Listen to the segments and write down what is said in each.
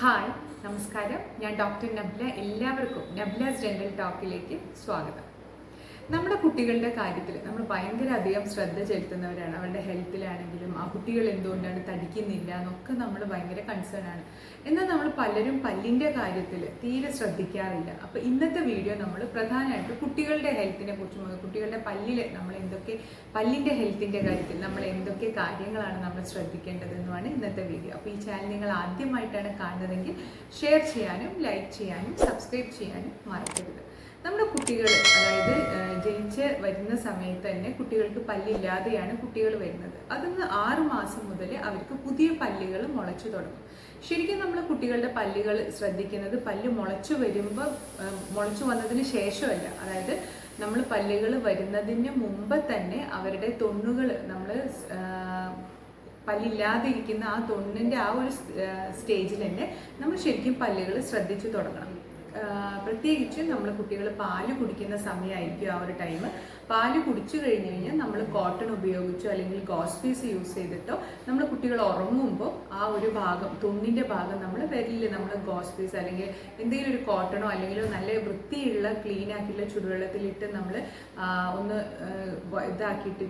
Hi നമസ്കാരം. ഞാൻ doctor നബ്ല. എല്ലാവർക്കും നബ്ലാസ് ഡെന്റൽ ടോക്കിലേക്ക് സ്വാഗതം. നമ്മുടെ കുട്ടികളുടെ കാര്യത്തിൽ നമ്മൾ ഭയങ്കര അധികം ശ്രദ്ധ ചെലുത്തുന്നവരാണ്. അവരുടെ ഹെൽത്തിലാണെങ്കിലും ആ കുട്ടികൾ എന്തുകൊണ്ടാണ് തടിക്കുന്നില്ല എന്നൊക്കെ നമ്മൾ ഭയങ്കര കൺസേൺ ആണ്. എന്നാൽ നമ്മൾ പലരും പല്ലിന്റെ കാര്യത്തിൽ തീരെ ശ്രദ്ധിക്കാറില്ല. അപ്പോൾ ഇന്നത്തെ വീഡിയോ നമ്മൾ പ്രധാനമായിട്ട് കുട്ടികളുടെ ഹെൽത്തിനെ കുറിച്ചും കുട്ടികളുടെ പല്ലിൽ നമ്മൾ എന്തൊക്കെ പല്ലിന്റെ ഹെൽത്തിന്റെ കാര്യത്തിൽ നമ്മൾ എന്തൊക്കെ കാര്യങ്ങളാണ് നമ്മൾ ശ്രദ്ധിക്കേണ്ടതെന്നുമാണ് ഇന്നത്തെ വീഡിയോ. അപ്പോൾ ഈ ചാനൽ നിങ്ങൾ ആദ്യമായിട്ടാണ് കാണുന്നതെങ്കിൽ ഷെയർ ചെയ്യാനും ലൈക്ക് ചെയ്യാനും സബ്സ്ക്രൈബ് ചെയ്യാനും മറക്കരുത്. നമ്മുടെ കുട്ടികൾ അതായത് ജനിച്ച് വരുന്ന സമയത്ത് തന്നെ കുട്ടികൾക്ക് പല്ലില്ലാതെയാണ് കുട്ടികൾ വരുന്നത്. അതിന്ന് ആറു മാസം മുതൽ അവർക്ക് പുതിയ പല്ലുകൾ മുളച്ചു തുടങ്ങും. ശരിക്കും നമ്മൾ കുട്ടികളുടെ പല്ലുകൾ ശ്രദ്ധിക്കുന്നത് പല്ല് മുളച്ചു വരുമ്പോൾ മുളച്ചു വന്നതിന് ശേഷമല്ല. അതായത് നമ്മൾ പല്ലുകൾ വരുന്നതിന് മുമ്പ് തന്നെ അവരുടെ തൊണ്ണുകൾ നമ്മൾ പല്ലില്ലാതെ ഇരിക്കുന്ന ആ തൊണ്ണിന്റെ ആ ഒരു സ്റ്റേജിൽ തന്നെ നമ്മൾ ശരിക്കും പല്ലുകൾ ശ്രദ്ധിച്ചു തുടങ്ങണം. പ്രത്യേകിച്ച് നമ്മൾ കുട്ടികൾ പാൽ കുടിക്കുന്ന സമയമായിരിക്കും ആ ഒരു ടൈം പാൽ കുടിച്ചു കഴിഞ്ഞ് കഴിഞ്ഞാൽ നമ്മൾ കോട്ടൺ ഉപയോഗിച്ചോ അല്ലെങ്കിൽ ഗോസ്പീസ് യൂസ് ചെയ്തിട്ടോ നമ്മൾ കുട്ടികൾ ഉറങ്ങുമ്പോൾ ആ ഒരു ഭാഗം തുണിന്റെ ഭാഗം നമ്മൾ വിരലിൽ നമ്മൾ ഗോസ്പീസ് അല്ലെങ്കിൽ എന്തെങ്കിലും ഒരു കോട്ടണോ അല്ലെങ്കിൽ നല്ല വൃത്തിയുള്ള ക്ലീൻ ആക്കിയുള്ള ചുടുവെള്ളത്തിലിട്ട് നമ്മൾ ഒന്ന് ഇതാക്കിയിട്ട്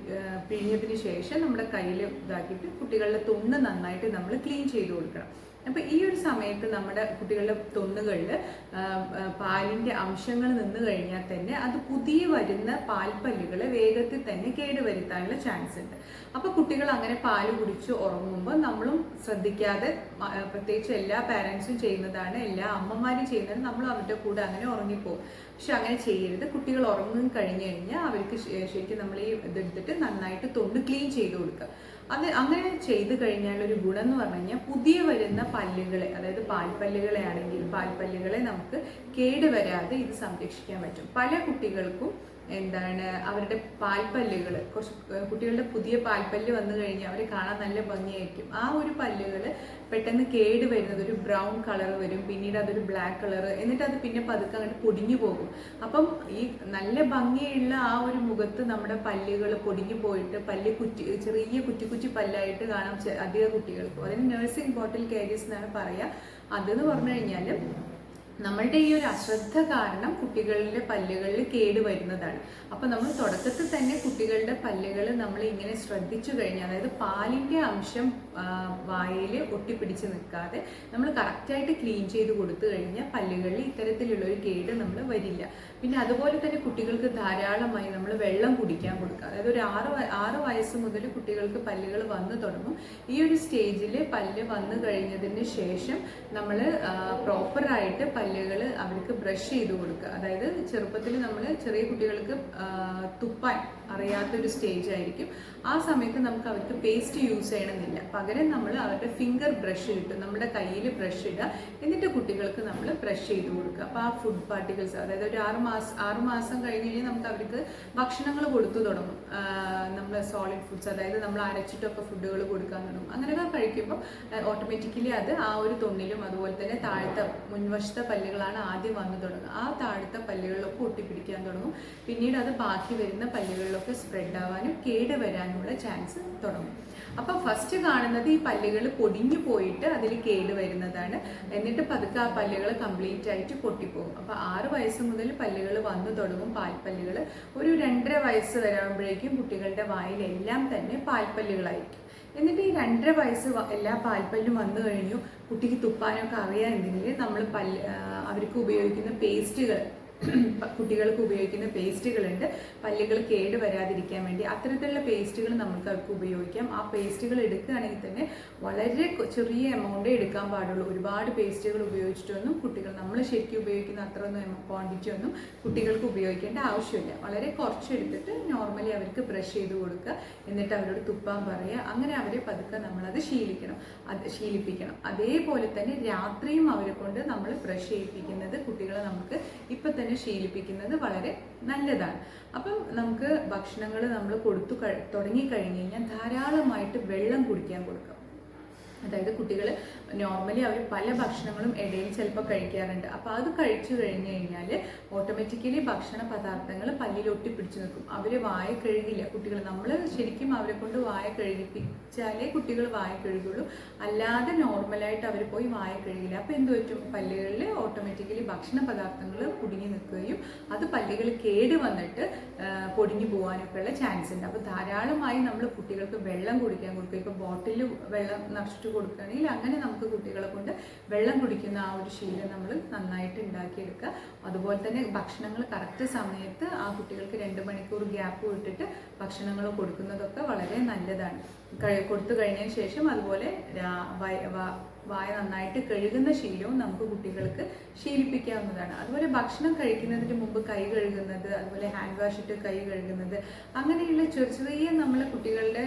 പിഴിഞ്ഞതിന് ശേഷം നമ്മുടെ കയ്യിൽ ഇതാക്കിയിട്ട് കുട്ടികളുടെ തൊണ്ണ് നന്നായിട്ട് നമ്മൾ ക്ലീൻ ചെയ്ത് കൊടുക്കണം. അപ്പോൾ ഈ ഒരു സമയത്ത് നമ്മുടെ കുട്ടികളുടെ തൊണ്ണുകളിൽ പാലിന്റെ അംശങ്ങൾ നിന്ന് കഴിഞ്ഞാൽ തന്നെ അത് പുതിയ വരുന്ന പാൽപ്പല്ലുകൾ വേഗത്തിൽ തന്നെ കേടുവരുത്താനുള്ള ചാൻസ് ഉണ്ട്. അപ്പോൾ കുട്ടികൾ അങ്ങനെ പാൽ കുടിച്ച് ഉറങ്ങുമ്പോൾ നമ്മളും ശ്രദ്ധിക്കാതെ പ്രത്യേകിച്ച് എല്ലാ പാരൻസും ചെയ്യുന്നതാണ് എല്ലാ അമ്മമാരും ചെയ്യുന്നത് നമ്മൾ അവരുടെ കൂടെ അങ്ങനെ ഉറങ്ങിപ്പോകും പക്ഷെ അങ്ങനെ ചെയ്യരുത്. കുട്ടികൾ ഉറങ്ങും കഴിഞ്ഞു കഴിഞ്ഞാൽ അവർക്ക് ശരിക്കും നമ്മൾ ഈ ഇതെടുത്തിട്ട് നന്നായിട്ട് തൊണ്ട് ക്ലീൻ ചെയ്ത് കൊടുക്കുക. അത് അങ്ങനെ ചെയ്തു കഴിഞ്ഞാൽ ഒരു ഗുണം എന്ന് പറഞ്ഞു കഴിഞ്ഞാൽ പുതിയ വരുന്ന പല്ലുകളെ അതായത് പാൽപ്പല്ലുകളെ ആണെങ്കിൽ പാൽപ്പല്ലുകളെ നമുക്ക് കേടുവരാതെ ഇത് സംരക്ഷിക്കാൻ പറ്റും. പല കുട്ടികൾക്കും എന്താണ് അവരുടെ പാൽപ്പല്ലുകൾ കുറച്ച് കുട്ടികളുടെ പുതിയ പാൽപ്പല്ല് വന്നു കഴിഞ്ഞാൽ അവരെ കാണാൻ നല്ല ഭംഗിയായിരിക്കും. ആ ഒരു പല്ലുകൾ പെട്ടെന്ന് കേട് വരുന്നത് ഒരു ബ്രൗൺ കളർ വരും പിന്നീട് അതൊരു ബ്ലാക്ക് കളർ എന്നിട്ട് അത് പിന്നെ പതുക്കെ അങ്ങോട്ട് പൊടിഞ്ഞു പോകും. അപ്പം ഈ നല്ല ഭംഗിയുള്ള ആ ഒരു മുഖത്ത് നമ്മുടെ പല്ലുകൾ പൊടിഞ്ഞു പോയിട്ട് പല്ല് കുറ്റി ചെറിയ കുറ്റി കുറ്റി പല്ലായിട്ട് കാണാം അധിക കുട്ടികൾക്കും. അതിന് നഴ്സിംഗ് ബോട്ടിൽ കാരീസ് എന്നാണ് പറയുക അതെന്ന് പറഞ്ഞു കഴിഞ്ഞാൽ നമ്മളുടെ ഈ ഒരു അശ്രദ്ധ കാരണം കുട്ടികളുടെ പല്ലുകളിൽ കേട് വരുന്നതാണ്. അപ്പൊ നമ്മൾ തുടക്കത്തിൽ തന്നെ കുട്ടികളുടെ പല്ലുകൾ നമ്മൾ ഇങ്ങനെ ശ്രദ്ധിച്ചു കഴിഞ്ഞാൽ അതായത് പാലിന്റെ അംശം വായിൽ ഒട്ടിപ്പിടിച്ച് നിൽക്കാതെ നമ്മൾ കറക്റ്റായിട്ട് ക്ലീൻ ചെയ്ത് കൊടുത്തു കഴിഞ്ഞാൽ പല്ലുകളിൽ ഇത്തരത്തിലുള്ള ഒരു കേട് നമ്മൾ വരില്ല. പിന്നെ അതുപോലെ തന്നെ കുട്ടികൾക്ക് ധാരാളമായി നമ്മൾ വെള്ളം കുടിക്കാൻ കൊടുക്കുക. അതായത് ഒരു ആറ് ആറ് വയസ്സ് മുതൽ കുട്ടികൾക്ക് പല്ലുകൾ വന്നു തുടങ്ങും. ഈ ഒരു സ്റ്റേജിൽ പല്ല് വന്നു കഴിഞ്ഞതിന് ശേഷം നമ്മൾ പ്രോപ്പറായിട്ട് പല്ലുകൾ അവർക്ക് ബ്രഷ് ചെയ്ത് കൊടുക്കുക. അതായത് ചെറുപ്പത്തിൽ നമ്മൾ ചെറിയ കുട്ടികൾക്ക് തുപ്പാൻ അറിയാത്തൊരു സ്റ്റേജ് ആയിരിക്കും. ആ സമയത്ത് നമുക്ക് അവർക്ക് പേസ്റ്റ് യൂസ് ചെയ്യണമെന്നില്ല. പകരം നമ്മൾ അവരുടെ ഫിംഗർ ബ്രഷ് കിട്ടും നമ്മുടെ കയ്യിൽ ബ്രഷ് ഇടുക. എന്നിട്ട് കുട്ടികൾക്ക് നമ്മൾ ബ്രഷ് ചെയ്ത് കൊടുക്കുക. അപ്പോൾ ആ ഫുഡ് പാർട്ടിക്കിൾസ് അതായത് ഒരു ആറ് മാസം ആറ് മാസം കഴിഞ്ഞ് കഴിഞ്ഞാൽ നമുക്ക് അവർക്ക് ഭക്ഷണങ്ങൾ കൊടുത്തു തുടങ്ങും. നമ്മൾ സോളിഡ് ഫുഡ്സ് അതായത് നമ്മൾ അരച്ചിട്ടൊക്കെ ഫുഡുകൾ കൊടുക്കാൻ തുടങ്ങും. അങ്ങനെയൊക്കെ കഴിക്കുമ്പോൾ ഓട്ടോമാറ്റിക്കലി അത് ആ ഒരു തൊണ്ണിലും അതുപോലെ തന്നെ താഴത്തെ മുൻവശത്തെ പല്ലുകളാണ് ആദ്യം വന്നു തുടങ്ങുക. ആ താഴത്തെ പല്ലുകളിലൊക്കെ ഒട്ടിപ്പിടിക്കാൻ തുടങ്ങും. പിന്നീട് അത് ബാക്കി വരുന്ന പല്ലുകളിലൊക്കെ സ്പ്രെഡ് ആവാനും കേട് വരാനുള്ള ചാൻസ് തുടങ്ങും. അപ്പൊ ഫസ്റ്റ് കാണുന്നത് ഈ പല്ലുകൾ പൊടിഞ്ഞു പോയിട്ട് അതിൽ കേട് വരുന്നതാണ്. എന്നിട്ട് പതുക്കെ ആ പല്ലുകൾ കംപ്ലീറ്റ് ആയിട്ട് പൊട്ടിപ്പോകും. അപ്പൊ ആറ് വയസ്സ് മുതൽ പല്ലുകൾ വന്നു തുടങ്ങും പാൽപ്പല്ലുകൾ. ഒരു രണ്ടര വയസ്സ് വരാകുമ്പോഴേക്കും കുട്ടികളുടെ വായിലെല്ലാം തന്നെ പാൽപ്പല്ലുകളായിരിക്കും. എന്നിട്ട് ഈ രണ്ടര വയസ്സ് എല്ലാ പാൽപ്പല്ലും വന്നു കഴിഞ്ഞു കുട്ടിക്ക് തുപ്പാനൊക്കെ അറിയാമെങ്കിൽ നമ്മൾ പല്ല് അവർക്ക് ഉപയോഗിക്കുന്ന പേസ്റ്റുകൾ കുട്ടികൾക്ക് ഉപയോഗിക്കുന്ന പേസ്റ്റുകളുണ്ട്. പല്ലുകൾ കേട് വരാതിരിക്കാൻ വേണ്ടി അത്തരത്തിലുള്ള പേസ്റ്റുകൾ നമുക്ക് അവർക്ക് ഉപയോഗിക്കാം. ആ പേസ്റ്റുകൾ എടുക്കുകയാണെങ്കിൽ തന്നെ വളരെ ചെറിയ എമൗണ്ടേ എടുക്കാൻ പാടുള്ളൂ. ഒരുപാട് പേസ്റ്റുകൾ ഉപയോഗിച്ചിട്ടൊന്നും കുട്ടികൾ നമ്മൾ ശരിക്കും ഉപയോഗിക്കുന്ന അത്രയൊന്നും ക്വാണ്ടിറ്റി ഒന്നും കുട്ടികൾക്ക് ഉപയോഗിക്കേണ്ട ആവശ്യമില്ല. വളരെ കുറച്ചെടുത്തിട്ട് നോർമലി അവർക്ക് ബ്രഷ് ചെയ്ത് കൊടുക്കുക. എന്നിട്ട് അവരോട് തുപ്പാൻ പറയുക. അങ്ങനെ അവരെ പതുക്കെ നമ്മളത് ശീലിക്കണം. അത് ശീലിപ്പിക്കണം. അതേപോലെ തന്നെ രാത്രിയും അവരെ കൊണ്ട് നമ്മൾ ബ്രഷ് ചെയ്യിപ്പിക്കുന്നത് കുട്ടികളെ നമുക്ക് ഇപ്പം തന്നെ ശീലിപ്പിക്കുന്നത് വളരെ നല്ലതാണ്. അപ്പം നമുക്ക് ഭക്ഷണങ്ങൾ നമ്മൾ കൊടുത്തു തുടങ്ങി കഴിഞ്ഞ് കഴിഞ്ഞാൽ ധാരാളമായിട്ട് വെള്ളം കുടിക്കാൻ കൊടുക്കാം. അതായത് കുട്ടികൾ നോർമലി അവർ പല ഭക്ഷണങ്ങളും ഇടയിൽ ചിലപ്പോൾ കഴിക്കാറുണ്ട്. അപ്പോൾ അത് കഴിച്ചു കഴിഞ്ഞു കഴിഞ്ഞാൽ ഓട്ടോമാറ്റിക്കലി ഭക്ഷണ പദാർത്ഥങ്ങൾ പല്ലിൽ ഒട്ടിപ്പിടിച്ച് നിൽക്കും. അവർ വായ കഴുകില്ല. കുട്ടികൾ നമ്മൾ ശരിക്കും അവരെ കൊണ്ട് വായ കഴുകിപ്പിച്ചാലേ കുട്ടികൾ വായ കഴുകുള്ളൂ. അല്ലാതെ നോർമലായിട്ട് അവർ പോയി വായ കഴുകില്ല. അപ്പോൾ എന്ത് പറ്റും? പല്ലുകളിൽ ഓട്ടോമാറ്റിക്കലി ഭക്ഷണ പദാർത്ഥങ്ങൾ കുടുങ്ങി നിൽക്കുകയും അത് പല്ലുകൾ കേട് വന്നിട്ട് പൊടിഞ്ഞു പോകാനൊക്കെ ഉള്ള ചാൻസ് ഉണ്ട്. അപ്പോൾ ധാരാളമായി നമ്മൾ കുട്ടികൾക്ക് വെള്ളം കുടിക്കാൻ കൊടുക്കുക ഇപ്പോൾ ബോട്ടിൽ വെള്ളം നിറച്ചിട്ട് കൊടുക്കുകയാണെങ്കിൽ അങ്ങനെ നമുക്ക് കുട്ടികളെ കൊണ്ട് വെള്ളം കുടിക്കുന്ന ആ ഒരു ശീലം നമ്മൾ നന്നായിട്ട് ഉണ്ടാക്കിയെടുക്കുക. അതുപോലെ തന്നെ ഭക്ഷണങ്ങൾ കറക്റ്റ് സമയത്ത് ആ കുട്ടികൾക്ക് രണ്ട് മണിക്കൂർ ഗ്യാപ്പ് വിട്ടിട്ട് ഭക്ഷണങ്ങൾ കൊടുക്കുന്നതൊക്കെ വളരെ നല്ലതാണ്. കൊടുത്തു കഴിഞ്ഞതിന് ശേഷം അതുപോലെ വയ- നന്നായിട്ട് കഴുകുന്ന ശീലവും നമുക്ക് കുട്ടികൾക്ക് ശീലിപ്പിക്കാവുന്നതാണ്. അതുപോലെ ഭക്ഷണം കഴിക്കുന്നതിന് മുമ്പ് കൈ കഴുകുന്നത് അതുപോലെ ഹാൻഡ് വാഷ് ഇട്ട് കൈ കഴുകുന്നത് അങ്ങനെയുള്ള ചെറിയ ചെറിയ നമ്മളെ കുട്ടികളുടെ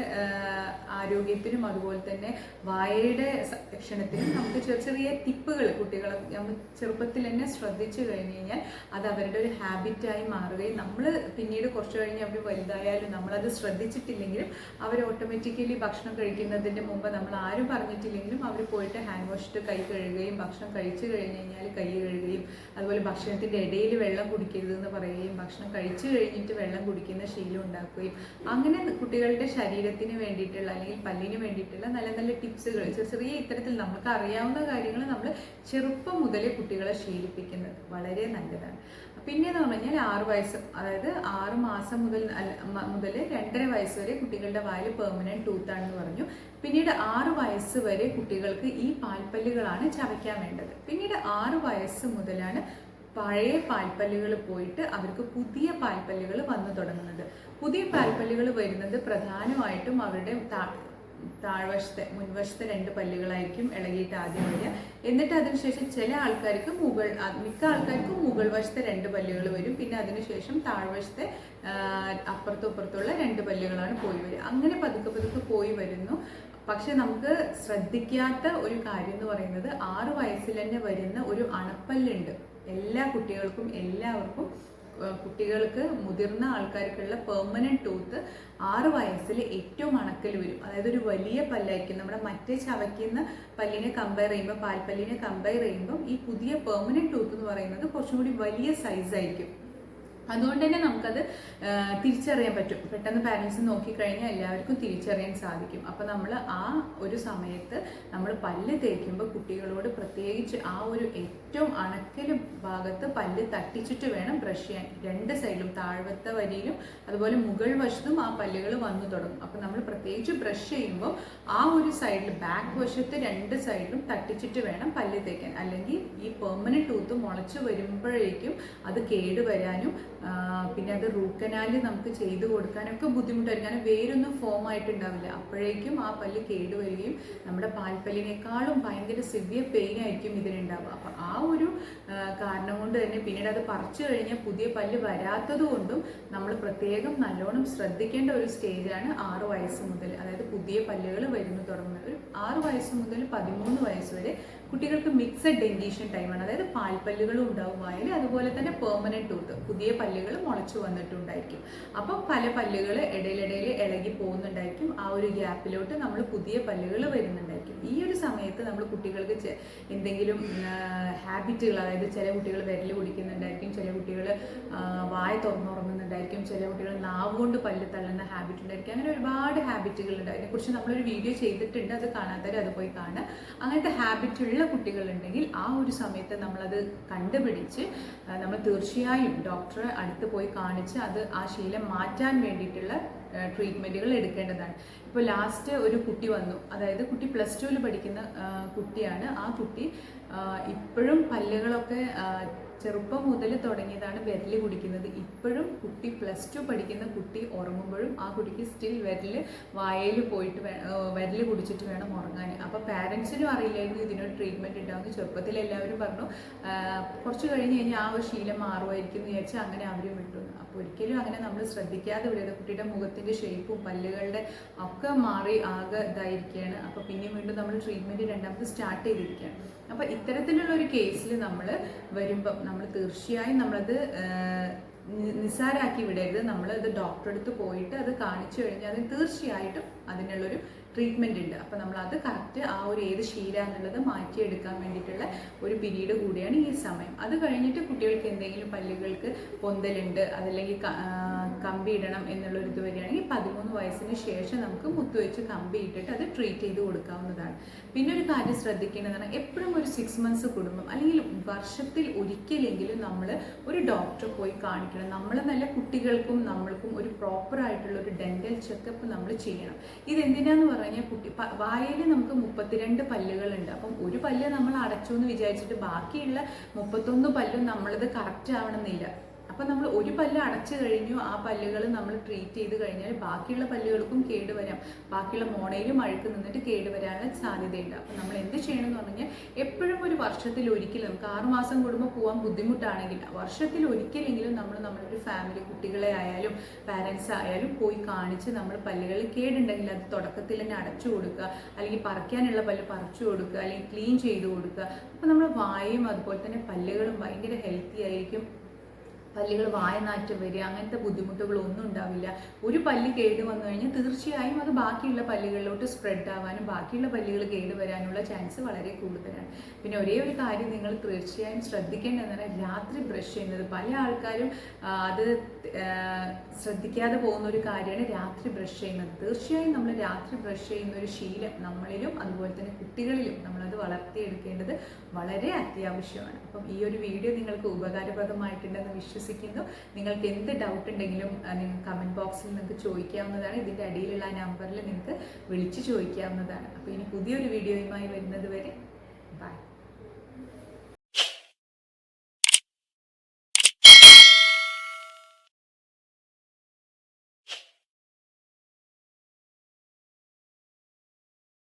ആരോഗ്യത്തിനും അതുപോലെ തന്നെ വായയുടെ സംരക്ഷണത്തിനും നമുക്ക് ചെറിയ ചെറിയ ടിപ്പുകൾ കുട്ടികളെ നമ്മൾ ചെറുപ്പത്തിൽ തന്നെ ശ്രദ്ധിച്ചു കഴിഞ്ഞ് കഴിഞ്ഞാൽ അത് അവരുടെ ഒരു ഹാബിറ്റായി മാറുകയും നമ്മൾ പിന്നീട് കുറച്ച് കഴിഞ്ഞ് അവർ വലുതായാലും നമ്മളത് ശ്രദ്ധിച്ചിട്ടില്ലെങ്കിലും അവർ ഓട്ടോമാറ്റിക്കലി ഭക്ഷണം കഴിക്കുന്നതിന് മുമ്പ് നമ്മൾ ആരും പറഞ്ഞിട്ടില്ലെങ്കിലും അവർ പോയിട്ട് ഹാൻഡ് വാഷ് ഇട്ട് കൈ കഴുകുകയും ഭക്ഷണം കഴിച്ചു കഴിഞ്ഞ് കഴിഞ്ഞാൽ കൈ കഴുകുകയും അതുപോലെ ഭക്ഷണത്തിന്റെ ഇടയിൽ വെള്ളം കുടിക്കരുത് എന്ന് പറയുകയും ഭക്ഷണം കഴിച്ചു കഴിഞ്ഞിട്ട് വെള്ളം കുടിക്കുന്ന ശീലം ഉണ്ടാക്കുകയും അങ്ങനെ കുട്ടികളുടെ ശരീരത്തിന് വേണ്ടിയിട്ടുള്ള അല്ലെങ്കിൽ പല്ലിന് വേണ്ടിയിട്ടുള്ള നല്ല നല്ല ടിപ്സുകൾ ചെറിയ ഇത്തരത്തിൽ നമുക്ക് അറിയാവുന്ന കാര്യങ്ങൾ നമ്മൾ ചെറുപ്പം മുതലേ കുട്ടികളെ ശീലിപ്പിക്കുന്നത് വളരെ നല്ലതാണ്. പിന്നെയെന്ന് പറഞ്ഞു കഴിഞ്ഞാൽ ആറ് വയസ്സ് അതായത് ആറ് മാസം മുതൽ മുതൽ രണ്ടര വയസ്സ് വരെ കുട്ടികളുടെ വായിൽ പെർമനന്റ് ടൂത്താണെന്ന് പറഞ്ഞു. പിന്നീട് ആറ് വയസ്സ് വരെ കുട്ടികൾക്ക് ഈ പാൽപ്പല്ലുകളാണ് ചവയ്ക്കാൻ വേണ്ടത്. പിന്നീട് ആറ് വയസ്സ് മുതലാണ് പഴയ പാൽപ്പല്ലുകൾ പോയിട്ട് അവർക്ക് പുതിയ പാൽപ്പല്ലുകൾ വന്നു തുടങ്ങുന്നത്. പുതിയ പാൽപ്പല്ലുകൾ വരുന്നത് പ്രധാനമായിട്ടും അവരുടെ താഴ്വശത്തെ മുൻവശത്തെ രണ്ട് പല്ലുകളായിരിക്കും ഇളകിയിട്ട് ആദ്യം വരിക. എന്നിട്ട് അതിനുശേഷം ചില ആൾക്കാർക്ക് മുകൾ മിക്ക ആൾക്കാർക്കും മുകൾ വശത്തെ രണ്ട് പല്ലുകൾ വരും. പിന്നെ അതിനുശേഷം താഴ്വശത്തെ അപ്പുറത്തും ഇപ്പുറത്തുള്ള രണ്ട് പല്ലുകളാണ് പോയി വരിക. അങ്ങനെ പതുക്കെ പതുക്കെ പോയി വരുന്നു. പക്ഷെ നമുക്ക് ശ്രദ്ധിക്കാത്ത ഒരു കാര്യം എന്ന് പറയുന്നത് ആറ് വയസ്സിൽ തന്നെ വരുന്ന ഒരു അണപ്പല്ലുണ്ട്. എല്ലാ കുട്ടികൾക്കും എല്ലാവർക്കും കുട്ടികൾക്ക് മുതിർന്ന ആൾക്കാർക്കുള്ള പെർമനന്റ് ടൂത്ത് ആറ് വയസ്സിൽ ഏറ്റവും അണക്കൽ വരും. അതായത് ഒരു വലിയ പല്ലായിരിക്കും. നമ്മുടെ മറ്റേ ചവയ്ക്കുന്ന പല്ലിനെ കമ്പയർ ചെയ്യുമ്പോൾ പാൽപ്പല്ലിനെ കമ്പയർ ചെയ്യുമ്പോൾ ഈ പുതിയ പെർമനന്റ് ടൂത്ത് എന്ന് പറയുന്നത് കുറച്ചും കൂടി വലിയ സൈസായിരിക്കും അതുകൊണ്ട് തന്നെ നമുക്കത് തിരിച്ചറിയാൻ പറ്റും. പെട്ടെന്ന് പാരൻസ് നോക്കിക്കഴിഞ്ഞാൽ എല്ലാവർക്കും തിരിച്ചറിയാൻ സാധിക്കും. അപ്പോൾ നമ്മൾ ആ ഒരു സമയത്ത് നമ്മൾ പല്ല് തേക്കുമ്പോൾ കുട്ടികളോട് പ്രത്യേകിച്ച് ആ ഒരു ഏറ്റവും അണക്കലും ഭാഗത്ത് പല്ല് തട്ടിച്ചിട്ട് വേണം ബ്രഷ് ചെയ്യാൻ. രണ്ട് സൈഡിലും താഴ്വത്തെ വരിയിലും അതുപോലെ മുകൾ വശത്തും ആ പല്ലുകൾ വന്നു തുടങ്ങും. അപ്പോൾ നമ്മൾ പ്രത്യേകിച്ച് ബ്രഷ് ചെയ്യുമ്പോൾ ആ ഒരു സൈഡിൽ ബാക്ക് വശത്ത് രണ്ട് സൈഡിലും തട്ടിച്ചിട്ട് വേണം പല്ല് തേക്കാൻ. അല്ലെങ്കിൽ ഈ പെർമനന്റ് ടൂത്ത് മുളച്ച് വരുമ്പോഴേക്കും അത് കേടുവരാനും പിന്നെ അത് റൂട്ട് കനാല് നമുക്ക് ചെയ്തു കൊടുക്കാനൊക്കെ ബുദ്ധിമുട്ടായിരിക്കും. കാരണം വേരൊന്നും ഫോം ആയിട്ടുണ്ടാവില്ല. അപ്പോഴേക്കും ആ പല്ല് കേടുവരികയും നമ്മുടെ പാൽപ്പല്ലിനേക്കാളും ഭയങ്കര സിവിയർ പെയിൻ ആയിരിക്കും ഇതിനുണ്ടാവുക. അപ്പം ആ ഒരു കാരണം കൊണ്ട് തന്നെ പിന്നീട് അത് പറിച്ചു കഴിഞ്ഞാൽ പുതിയ പല്ല് വരാത്തത് കൊണ്ടും നമ്മൾ പ്രത്യേകം നല്ലോണം ശ്രദ്ധിക്കേണ്ട ഒരു സ്റ്റേജാണ് ആറ് വയസ്സ് മുതൽ. അതായത് പുതിയ പല്ലുകൾ വരുന്നു തുടങ്ങുന്നത്. ഒരു ആറ് വയസ്സ് മുതൽ പതിമൂന്ന് വയസ്സ് വരെ കുട്ടികൾക്ക് മിക്സഡ് ഡെന്റീഷൻ ടൈമാണ് അതായത് പാൽപ്പല്ലുകളും ഉണ്ടാവും വായിൽ. അതുപോലെ തന്നെ പെർമനന്റ് ടൂത്ത് പുതിയ പല്ലുകൾ മുളച്ചു വന്നിട്ടുണ്ടായിരിക്കും. അപ്പം പല പല്ലുകൾ ഇടയിലിടയിൽ ഇളകി പോകുന്നുണ്ടായിരിക്കും. ആ ഒരു ഗ്യാപ്പിലോട്ട് നമ്മൾ പുതിയ പല്ലുകൾ വരുന്നുണ്ടായിരിക്കും. ഈ ഒരു സമയത്ത് നമ്മൾ കുട്ടികൾക്ക് എന്തെങ്കിലും ഹാബിറ്റുകൾ അതായത് ചില കുട്ടികൾ വിരൽ കുടിക്കുന്നുണ്ടായിരിക്കും. ചില കുട്ടികൾ വായ തുറന്നുറങ്ങുന്നുണ്ടായിരിക്കും. ചില കുട്ടികൾ നാവ് കൊണ്ട് പല്ല് തള്ളുന്ന ഹാബിറ്റ് ഉണ്ടായിരിക്കും. അങ്ങനെ ഒരുപാട് ഹാബിറ്റുകൾ ഉണ്ട് അതിനെക്കുറിച്ച് നമ്മളൊരു വീഡിയോ ചെയ്തിട്ടുണ്ട്. അത് കാണാത്തവർ അത് പോയി കാണുക. അങ്ങനത്തെ ഹാബിറ്റ് ഉള്ള കുട്ടികളുണ്ടെങ്കിൽ ആ ഒരു സമയത്ത് നമ്മളത് കണ്ടുപിടിച്ച് നമ്മൾ തീർച്ചയായും ഡോക്ടറെ അടുത്ത് പോയി കാണിച്ച് അത് ആ ശീലം മാറ്റാൻ വേണ്ടിയിട്ടുള്ള ട്രീറ്റ്മെന്റുകൾ എടുക്കേണ്ടതാണ്. ഇപ്പോൾ ലാസ്റ്റ് ഒരു കുട്ടി വന്നു. അതായത് കുട്ടി പ്ലസ് ടുവിൽ പഠിക്കുന്ന കുട്ടിയാണ്. ആ കുട്ടി ഇപ്പോഴും പല്ലുകളൊക്കെ ചെറുപ്പം മുതൽ തുടങ്ങിയതാണ് വിരൽ കുടിക്കുന്നത്. ഇപ്പോഴും കുട്ടി പ്ലസ് ടു പഠിക്കുന്ന കുട്ടി ഉറങ്ങുമ്പോഴും ആ കുട്ടിക്ക് സ്റ്റിൽ വിരൽ വായയിൽ പോയിട്ട് വിരൽ കുടിച്ചിട്ട് വേണം ഉറങ്ങാൻ അപ്പോൾ പാരൻസിനും അറിയില്ലായിരുന്നു ഇതിനൊരു ട്രീറ്റ്മെന്റ് ഉണ്ടാകുന്നു ചെറുപ്പത്തിൽ എല്ലാവരും പറഞ്ഞു കുറച്ച് കഴിഞ്ഞ് കഴിഞ്ഞാൽ ആ ഒരു ശീലം മാറുമായിരിക്കും എന്ന് വിചാരിച്ച് അങ്ങനെ അവരും വിട്ടു. അപ്പോൾ ഒരിക്കലും അങ്ങനെ നമ്മൾ ശ്രദ്ധിക്കാതെ വിടരുത്. കുട്ടിയുടെ മുഖത്തിന്റെ ഷേപ്പും പല്ലുകളുടെ ഒക്കെ മാറി ആകെ ഇതായിരിക്കുകയാണ് അപ്പോൾ പിന്നെ വീണ്ടും നമ്മൾ ട്രീറ്റ്മെന്റ് രണ്ടാമത് സ്റ്റാർട്ട് ചെയ്തിരിക്കുകയാണ് അപ്പോൾ ഇത്തരത്തിലുള്ള ഒരു കേസിൽ നമ്മൾ വരുമ്പം നമ്മൾ തീർച്ചയായും നമ്മളത് നിസ്സാരാക്കി വിടരുത്. നമ്മൾ അത് ഡോക്ടറെ അടുത്ത് പോയിട്ട് അത് കാണിച്ചു കഴിഞ്ഞാൽ അതിന് തീർച്ചയായിട്ടും അതിനുള്ളൊരു ട്രീറ്റ്മെന്റ് ഉണ്ട്. അപ്പോൾ നമ്മൾ അത് കറക്റ്റ് ആ ഒരു ഏത് ശീല എന്നുള്ളത് മാറ്റിയെടുക്കാൻ വേണ്ടിയിട്ടുള്ള ഒരു പിരീഡ് കൂടിയാണ് ഈ സമയം. അത് കഴിഞ്ഞിട്ട് കുട്ടികൾക്ക് എന്തെങ്കിലും പല്ലുകൾക്ക് പൊന്തലുണ്ട് അതല്ലെങ്കിൽ കമ്പി ഇടണം എന്നുള്ളൊരു ഇത് വരികയാണെങ്കിൽ പതിമൂന്ന് വയസ്സിന് ശേഷം നമുക്ക് മുത്തുവെച്ച് കമ്പി ഇട്ടിട്ട് അത് ട്രീറ്റ് ചെയ്ത് കൊടുക്കാവുന്നതാണ്. പിന്നെ ഒരു കാര്യം ശ്രദ്ധിക്കേണ്ടതാണ് എപ്പോഴും ഒരു സിക്സ് മന്ത്സ് കുടുംബം അല്ലെങ്കിൽ വർഷത്തിൽ ഒരിക്കലെങ്കിലും നമ്മൾ ഒരു ഡോക്ടറെ പോയി കാണിക്കണം. നമ്മൾ നല്ല കുട്ടികൾക്കും നമ്മൾക്കും ഒരു പ്രോപ്പർ ആയിട്ടുള്ള ഒരു ഡെന്റൽ ചെക്കപ്പ് നമ്മൾ ചെയ്യണം. ഇതെന്തിനാന്ന് പറഞ്ഞാൽ കുട്ടി വായയിൽ നമുക്ക് മുപ്പത്തിരണ്ട് പല്ലുകളുണ്ട്. അപ്പം ഒരു പല്ല് നമ്മൾ അടച്ചു എന്ന് വിചാരിച്ചിട്ട് ബാക്കിയുള്ള മുപ്പത്തൊന്ന് പല്ലും നമ്മളത് കറക്റ്റ് ആവണമെന്നില്ല. അപ്പം നമ്മൾ ഒരു പല്ല് അടച്ചു കഴിഞ്ഞു ആ പല്ലുകൾ നമ്മൾ ട്രീറ്റ് ചെയ്ത് കഴിഞ്ഞാൽ ബാക്കിയുള്ള പല്ലുകൾക്കും കേടുവരാം ബാക്കിയുള്ള മോണയിലും അഴുക്ക് നിന്നിട്ട് കേടുവരാനുള്ള സാധ്യതയുണ്ട്. അപ്പം നമ്മൾ എന്ത് ചെയ്യണം എന്ന് പറഞ്ഞാൽ എപ്പോഴും ഒരു വർഷത്തിൽ ഒരിക്കലും നമുക്ക് ആറുമാസം കൂടുമ്പോൾ പോകാൻ ബുദ്ധിമുട്ടാണെങ്കിൽ വർഷത്തിൽ ഒരിക്കലെങ്കിലും നമ്മൾ നമ്മളൊരു ഫാമിലി കുട്ടികളെ ആയാലും പാരൻസ് ആയാലും പോയി കാണിച്ച് നമ്മൾ പല്ലുകളിൽ കേടുണ്ടെങ്കിൽ അത് തുടക്കത്തിൽ തന്നെ അടച്ചു കൊടുക്കുക. അല്ലെങ്കിൽ പറിക്കാനുള്ള പല്ല് പറിച്ചു കൊടുക്കുക. അല്ലെങ്കിൽ ക്ലീൻ ചെയ്ത് കൊടുക്കുക. അപ്പോൾ നമ്മുടെ വായും അതുപോലെ തന്നെ പല്ലുകളും ഭയങ്കര ഹെൽത്തി ആയിരിക്കും. പല്ലുകൾ വായനാറ്റം വരിക അങ്ങനത്തെ ബുദ്ധിമുട്ടുകളൊന്നും ഉണ്ടാവില്ല. ഒരു പല്ല് കേട് വന്നു കഴിഞ്ഞാൽ തീർച്ചയായും അത് ബാക്കിയുള്ള പല്ലുകളിലോട്ട് സ്പ്രെഡ് ആവാനും ബാക്കിയുള്ള പല്ലുകൾ കേട് വരാനുള്ള ചാൻസ് വളരെ കൂടുതലാണ്. പിന്നെ ഒരേ ഒരു കാര്യം നിങ്ങൾ തീർച്ചയായും ശ്രദ്ധിക്കേണ്ടതെന്ന് പറഞ്ഞാൽ രാത്രി ബ്രഷ് ചെയ്യുന്നത്. പല ആൾക്കാരും അത് ശ്രദ്ധിക്കാതെ പോകുന്ന ഒരു കാര്യമാണ് രാത്രി ബ്രഷ് ചെയ്യുന്നത്. തീർച്ചയായും നമ്മൾ രാത്രി ബ്രഷ് ചെയ്യുന്ന ഒരു ശീലം നമ്മളിലും അതുപോലെ തന്നെ കുട്ടികളിലും നമ്മളത് വളർത്തിയെടുക്കേണ്ടത് വളരെ അത്യാവശ്യമാണ്. അപ്പം ഈ ഒരു വീഡിയോ നിങ്ങൾക്ക് ഉപകാരപ്രദമായിട്ടുണ്ടെന്ന് വിശ്വസിക്കുന്നു. നിങ്ങൾക്ക് എന്ത് ഡൗട്ട് ഉണ്ടെങ്കിലും നിങ്ങൾക്ക് നിങ്ങൾ കമന്റ് ബോക്സിൽ നിങ്ങൾക്ക് ചോദിക്കാവുന്നതാണ്. ഇതിന്റെ അടിയിലുള്ള ആ നമ്പറിൽ നിങ്ങൾക്ക് വിളിച്ച് ചോദിക്കാവുന്നതാണ്. അപ്പോൾ ഇനി പുതിയൊരു വീഡിയോയുമായി വരുന്നത് വരെ ബൈ